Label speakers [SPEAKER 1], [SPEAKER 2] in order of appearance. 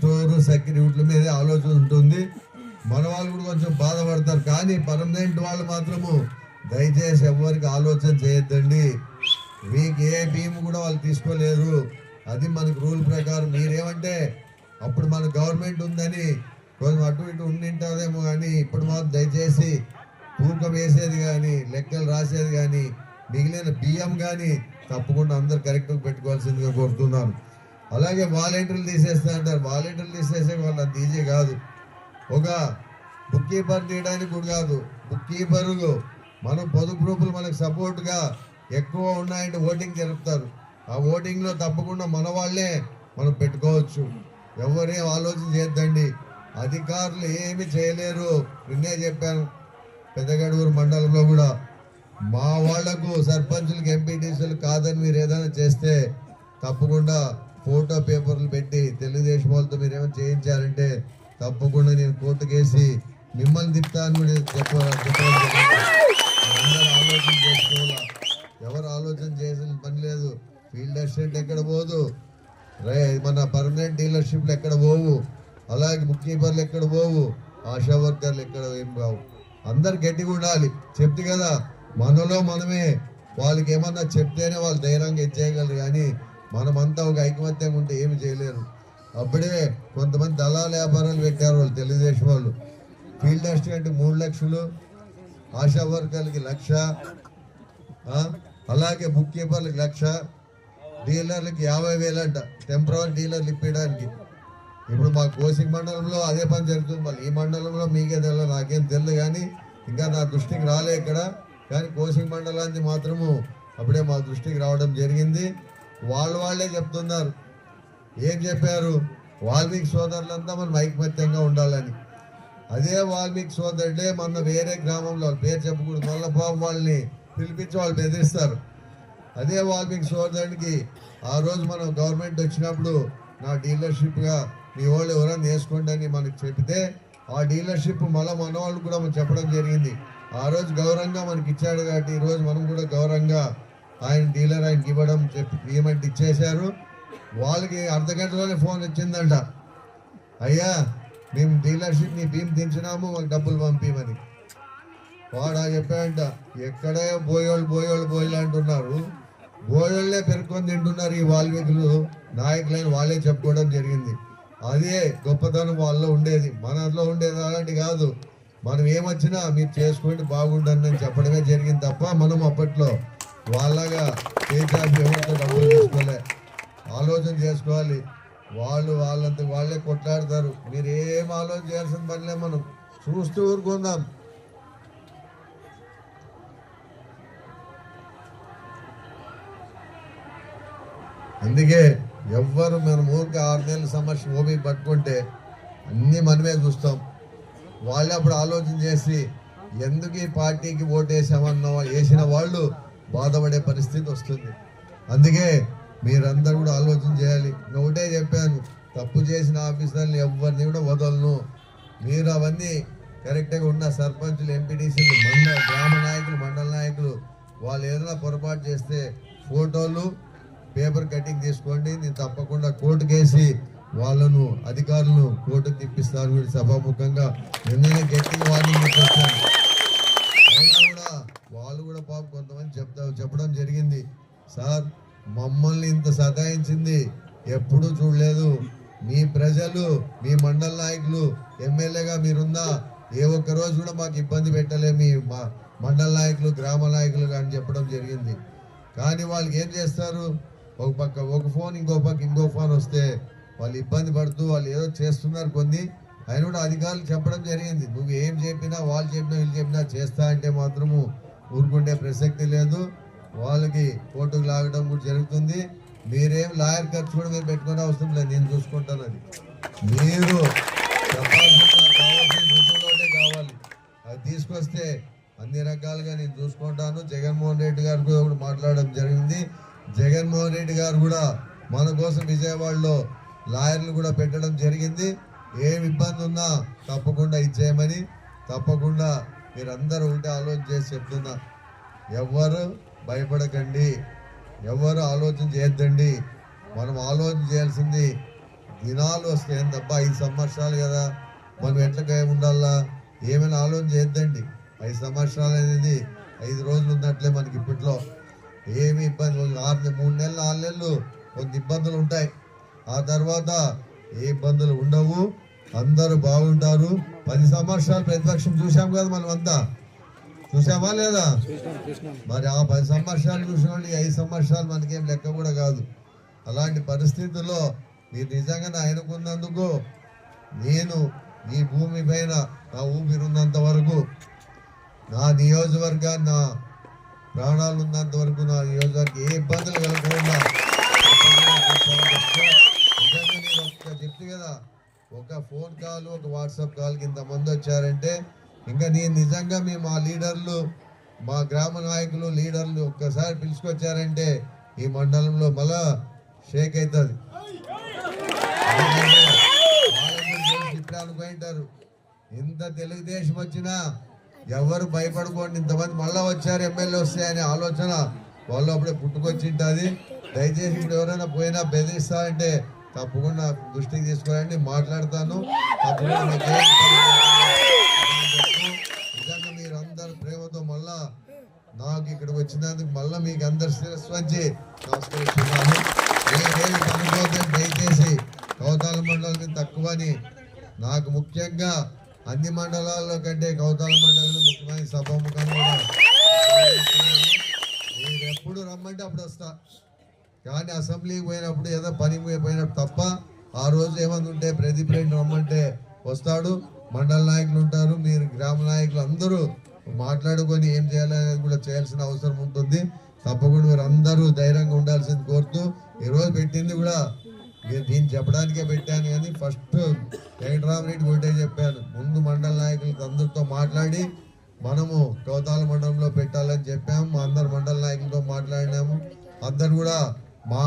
[SPEAKER 1] Store సెక్యూరిటీల మీద ఆలోచన ఉంటుంది. మన వాళ్ళు కూడా కొంచెం బాధపడతారు. కానీ పర్మనెంట్ వాళ్ళు మాత్రము దయచేసి ఎవరికి ఆలోచన చేయొద్దండి. మీకు ఏ భీము కూడా వాళ్ళు తీసుకోలేరు. అది మనకు రూల్ ప్రకారం మీరేమంటే అప్పుడు మన గవర్నమెంట్ ఉందని కొంచెం అటు ఇటు ఉండింటారేమో కానీ ఇప్పుడు మాత్రం దయచేసి తూకం వేసేది కానీ లెక్కలు రాసేది కానీ మిగిలిన బియ్యం కానీ తప్పకుండా అందరు కరెక్ట్గా పెట్టుకోవాల్సిందిగా కోరుతున్నాను. అలాగే వాలంటీర్లు తీసేస్తా అంటారు. వాలంటీర్లు తీసేసే వాళ్ళ ఈజీ కాదు. ఒక బుక్ కీపర్ తీయడానికి కూడా కాదు. బుక్ కీపర్ మనం పొదుపు గ్రూపులు మనకు సపోర్ట్గా ఎక్కువ ఉన్నాయంటే ఓటింగ్ జరుపుతారు. ఆ ఓటింగ్లో తప్పకుండా మన వాళ్ళే మనం పెట్టుకోవచ్చు. ఎవరేం ఆలోచన చేద్దండి అధికారులు ఏమి చేయలేరు. నిన్నే చెప్పాను పెద్దగడూరు మండలంలో కూడా. మా వాళ్ళకు సర్పంచులకు ఎంపీటీసీలు కాదని మీరు ఏదైనా చేస్తే తప్పకుండా ఫోటో పేపర్లు పెట్టి తెలుగుదేశం వాళ్ళతో మీరు ఏమైనా చేయించారంటే తప్పకుండా నేను కోర్టుకేసి మిమ్మల్ని తిప్పుతా కూడా చెప్ప అందరూ ఆలోచన చేసుకోవాలా? ఎవరు ఆలోచన చేసిన పని లేదు. ఫీల్డ్ అసిస్టెంట్ ఎక్కడ పోదు? రే మన పర్మనెంట్ డీలర్షిప్లు ఎక్కడ పోవు? అలాగే బుక్ కీపర్లు ఎక్కడ పోవు? ఆశా వర్కర్లు ఎక్కడ ఏం కావు అందరు గట్టిగా ఉండాలి. చెప్తే కదా మనలో మనమే. వాళ్ళకి ఏమన్నా చెప్తేనే వాళ్ళు ధైర్యంగా ఇచ్చేయగలరు కానీ మనమంతా ఒక ఐకమత్యంగా ఉంటే ఏమి చేయలేరు. అప్పుడే కొంతమంది దళాల వ్యాపారాలు పెట్టారు వాళ్ళు తెలుగుదేశం వాళ్ళు. ఫీల్డ్ అసిస్టెంట్ మూడు లక్షలు ఆశా వర్గాలకి లక్ష అలాగే బుక్ కీపర్లకి లక్ష డీలర్లకి యాభై వేలు అంట టెంపరీ డీలర్లు ఇప్పించడానికి. ఇప్పుడు మా కోసింగ్ మండలంలో అదే పని జరుగుతుంది. మళ్ళీ ఈ మండలంలో మీకే తెలియదు నాకేం తెలియదు కానీ ఇంకా నా దృష్టికి రాలే ఇక్కడ. కానీ కోసింగ్ మండలానికి మాత్రము అప్పుడే మా దృష్టికి రావడం జరిగింది. వాళ్ళు వాళ్ళే చెప్తున్నారు. ఏం చెప్పారు? వాల్మీకి సోదరులంతా మనం ఐకమత్యంగా ఉండాలని. అదే వాల్మీకి సోదరుడే మొన్న వేరే గ్రామంలో పేరు చెప్పకూడదు. మల్లబాబు వాళ్ళని పిలిపించి వాళ్ళు బెదిరిస్తారు. అదే వాల్మీకి సోదరునికి ఆ రోజు మనం గవర్నమెంట్ వచ్చినప్పుడు నా డీలర్షిప్గా మీ వాళ్ళు ఎవరైనా వేసుకోండి అని మనకు చెబితే ఆ డీలర్షిప్ మళ్ళీ మన వాళ్ళు కూడా మనం చెప్పడం జరిగింది. ఆ రోజు గౌరవంగా మనకి ఇచ్చాడు కాబట్టి ఈ రోజు మనం కూడా గౌరవంగా ఆయన డీలర్ ఆయనకి ఇవ్వడం చెప్పి ఇవ్వమంటే ఇచ్చేశారు. వాళ్ళకి అర్ధ గంటలోనే ఫోన్ వచ్చిందంట. అయ్యా మేము డీలర్షిప్ నీ భీమ్ దించినాము మాకు డబ్బులు పంపిమని. వాడా చెప్పాడంట ఎక్కడే బోయోళ్ళు బోయోళ్ళు బోయోళ్ళు అంటున్నారు. బోయోళ్ళే పెరుక్కొని తింటున్నారు ఈ వాల్మీకులు. నాయకులైన వాళ్ళే చెప్పుకోవడం జరిగింది. అదే గొప్పతనం వాళ్ళలో ఉండేది. మనలో ఉండేది అలాంటి కాదు. మనం ఏమొచ్చినా మీరు చేసుకోండి బాగుండండి చెప్పడమే జరిగింది తప్ప మనం అప్పట్లో వాళ్ళగా కేటీఆర్ ఎవరితో డబ్బులు తీసుకోలే. ఆలోచన చేసుకోవాలి. వాళ్ళు వాళ్ళంత వాళ్ళే కొట్లాడతారు. మీరు ఏం ఆలోచన చేయాల్సిన పనిలే మనం. చూస్తూ ఊరుకుందాం. అందుకే ఎవ్వరు మనం ఊరికి ఆరు నెలల సమస్య ఓపి పట్టుకుంటే అన్నీ మనమే చూస్తాం. వాళ్ళే అప్పుడు ఆలోచన చేసి ఎందుకు ఈ పార్టీకి ఓటేసామన్న వేసిన వాళ్ళు బాధపడే పరిస్థితి వస్తుంది. అందుకే మీరందరూ కూడా ఆలోచన చేయాలి. నేను ఒకటే చెప్పాను తప్పు చేసిన ఆఫీసర్లు ఎవరిని కూడా వదలను. మీరు అవన్నీ కరెక్ట్గా ఉన్న సర్పంచులు ఎంపీటీసీలు మండల గ్రామ నాయకులు మండల నాయకులు వాళ్ళు ఏదైనా పొరపాటు చేస్తే ఫోటోలు పేపర్ కటింగ్ తీసుకోండి. నేను తప్పకుండా కోర్టుకేసి వాళ్ళను అధికారులను కోర్టుకు తిప్పిస్తాను. సభాముఖంగా. నిన్ననే గట్టిగా వార్నింగ్ ఇచ్చేస్తాను అయినా కూడా వాళ్ళు కూడా పాపం కొంతమంది చెప్తా చెప్పడం జరిగింది సార్ మమ్మల్ని ఇంత సతాయించింది. ఎప్పుడూ చూడలేదు. మీ ప్రజలు మీ మండల నాయకులు ఎమ్మెల్యేగా మీరుందా ఏ ఒక్క రోజు కూడా మాకు ఇబ్బంది పెట్టలే మీ మా మండల నాయకులు గ్రామ నాయకులు అని చెప్పడం జరిగింది. కానీ వాళ్ళకి ఏం చేస్తారు? ఒక పక్క ఒక ఫోన్ ఇంకో పక్క ఇంకో ఫోన్ వస్తే వాళ్ళు ఇబ్బంది పడుతూ వాళ్ళు ఏదో చేస్తున్నారు కొన్ని. ఆయన కూడా అధికారులు చెప్పడం జరిగింది. నువ్వు ఏం చెప్పినా వాళ్ళు చెప్పినా వీళ్ళు చెప్పినా చేస్తా అంటే మాత్రము ఊరుకుంటే ప్రసక్తి లేదు. వాళ్ళకి కోర్టుకు లాగడం కూడా జరుగుతుంది. మీరేం లాయర్ ఖర్చు కూడా మీరు పెట్టుకునే అవసరం లేదు నేను చూసుకుంటాను అది. మీరు కావాల్సిన రుజువులోనే కావాలి. అది తీసుకొస్తే అన్ని రకాలుగా నేను చూసుకుంటాను. జగన్మోహన్ రెడ్డి గారు కూడా మాట్లాడడం జరిగింది. జగన్మోహన్ రెడ్డి గారు కూడా మన కోసం విజయవాడలో లాయర్లు కూడా పెట్టడం జరిగింది. ఏమి ఇబ్బంది ఉన్నా తప్పకుండా ఇచ్చేయమని తప్పకుండా మీరందరూ ఉంటే ఆలోచన చేసి చెప్తున్నా. ఎవ్వరు భయపడకండి. ఎవరు ఆలోచన చేయొద్దండి. మనం ఆలోచన చేయాల్సింది దినాలు వస్తాయి. తప్ప ఐదు సంవత్సరాలు కదా. మనం ఎట్లకే ఉండాలా? ఏమైనా ఆలోచన చేయొద్దండి. ఐదు సంవత్సరాలు అనేది ఐదు రోజులు ఉన్నట్లే మనకి ఇప్పట్లో. ఏమి ఇబ్బందులు ఆరు మూడు నెలలు నాలుగు నెలలు కొంత ఇబ్బందులు ఉంటాయి. ఆ తర్వాత ఏ ఇబ్బందులు ఉండవు. అందరూ బాగుంటారు. పది సంవత్సరాలు ప్రతిపక్షం చూసాం కదా మనం అంతా చూసామా లేదా? మరి ఆ పది సంవత్సరాలు చూసినోళ్ళు ఐదు సంవత్సరాలు మనకేం లెక్క కూడా కాదు. అలాంటి పరిస్థితుల్లో మీరు నిజంగా ఆయనకున్నందుకు నేను ఈ భూమి పైన నా ఊపిరున్నంత వరకు నా నియోజకవర్గాన్ని నా ప్రాణాలు ఉన్నంత వరకు నా నియోజకవర్గం ఏ ఇబ్బందులు కలగకుండా నిజంగా నేను ఒక్క చెప్తే కదా ఒక ఫోన్ కాల్ ఒక వాట్సాప్ కాల్ ఇంతమంది వచ్చారంటే ఇంకా నేను నిజంగా మేము మా లీడర్లు మా గ్రామ నాయకులు లీడర్లు ఒక్కసారి పిలుచుకొచ్చారంటే ఈ మండలంలో మళ్ళా షేక్ అవుతుంది ఇట్లా అనుకుంటారు ఇంత తెలుగుదేశం వచ్చినా ఎవరు భయపడుకోండి ఇంతమంది మళ్ళీ వచ్చారు ఎమ్మెల్యే వస్తాయనే ఆలోచన వాళ్ళు అప్పుడే పుట్టుకొచ్చింటుంది దయచేసి ఇప్పుడు ఎవరైనా పోయినా బెదిరిస్తా అంటే తప్పకుండా దృష్టికి తీసుకురండి మాట్లాడతాను. తప్పకుండా మీకు ఏం పని నిజంగా మీరు అందరు ప్రేమతో మళ్ళా నాకు ఇక్కడికి వచ్చినందుకు మళ్ళా మీకు అందరు శిరస్సు వంచి నమస్కరిస్తున్నాను మీరేమి అనుకోవద్దు దయచేసి కౌతాల మండలం తక్కువని నాకు ముఖ్యంగా అన్ని మండలాల్లో కంటే కౌతాల మండలం ముఖ్యమైన సభాముఖంగా మీరు ఎప్పుడు రమ్మంటే అప్పుడు వస్తా. కానీ అసెంబ్లీకి పోయినప్పుడు ఏదో పని పోయినప్పుడు తప్ప ఆ రోజు ఏమైనా ఉంటే ప్రదీప్ రెడ్డి రమ్మంటే వస్తాడు. మండల నాయకులు ఉంటారు. మీరు గ్రామ నాయకులు అందరూ మాట్లాడుకొని ఏం చేయాలనేది కూడా చేయాల్సిన అవసరం ఉంటుంది. తప్పకుండా మీరు అందరూ ధైర్యంగా ఉండాల్సింది కోరుతూ ఈరోజు పెట్టింది కూడా నేను దీన్ని చెప్పడానికే పెట్టాను కానీ ఫస్ట్ వెంకటరామరెడ్డి ఒకటే చెప్పాను. ముందు మండల నాయకులతో అందరితో మాట్లాడి మనము కౌతాల మండలంలో పెట్టాలని చెప్పాము. మా అందరు మండల నాయకులతో మాట్లాడినాము. అందరు కూడా మా